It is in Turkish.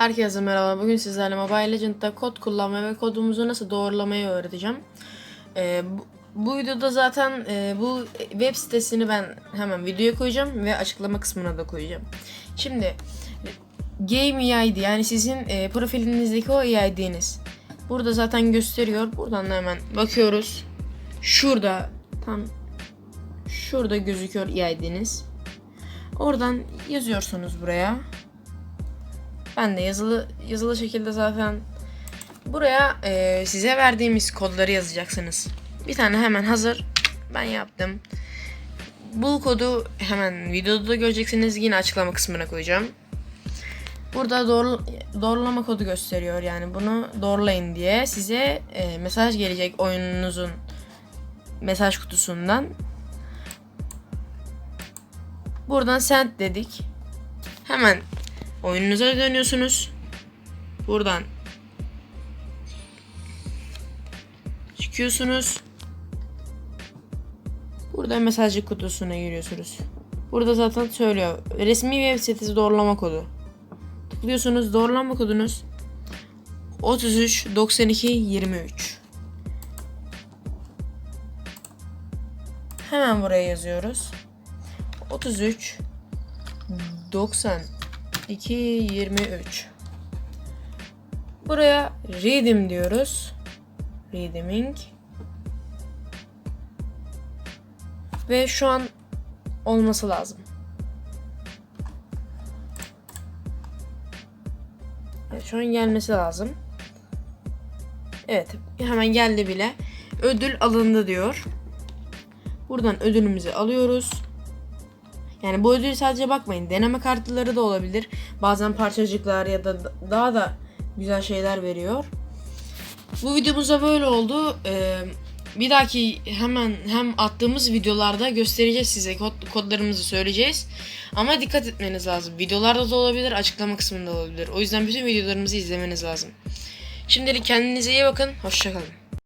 Herkese merhaba. Bugün sizlerle Mobile Legends'da kod kullanmayı ve kodumuzu nasıl doğrulamayı öğreteceğim. Ee, bu, bu videoda zaten e, bu web sitesini ben hemen videoya koyacağım ve açıklama kısmına da koyacağım. Şimdi Game EID yani sizin e, profilinizdeki o EID'niz. Burada zaten gösteriyor. Buradan da hemen bakıyoruz. Şurada tam şurada gözüküyor EID'niz. Oradan yazıyorsunuz buraya. Ben de yazılı yazılı şekilde zaten buraya e, size verdiğimiz kodları yazacaksınız. Bir tane hemen hazır. Ben yaptım. Bu kodu hemen videoda da göreceksiniz. Yine açıklama kısmına koyacağım. Burada doğru, doğrulama kodu gösteriyor. Yani bunu doğrulayın diye size e, mesaj gelecek oyununuzun mesaj kutusundan. Buradan send dedik. Hemen oyununuza dönüyorsunuz. Buradan çıkıyorsunuz. Burada mesajcı kutusuna giriyorsunuz. Burada zaten söylüyor. Resmi web sitesi doğrulama kodu. Tıklıyorsunuz doğrulama kodunuz 33 92 23. Hemen buraya yazıyoruz. 33 90 2 23 Buraya redeem diyoruz. Redeeming. Ve şu an olması lazım. Evet, şu an gelmesi lazım. Evet, hemen geldi bile. Ödül alındı diyor. Buradan ödülümüzü alıyoruz. Yani bu ödül sadece bakmayın. Deneme kartları da olabilir. Bazen parçacıklar ya da daha da güzel şeyler veriyor. Bu videomuzda böyle oldu. Ee, bir dahaki hemen hem attığımız videolarda göstereceğiz size kod, kodlarımızı söyleyeceğiz. Ama dikkat etmeniz lazım. Videolarda da olabilir, açıklama kısmında olabilir. O yüzden bütün videolarımızı izlemeniz lazım. Şimdilik kendinize iyi bakın. Hoşçakalın.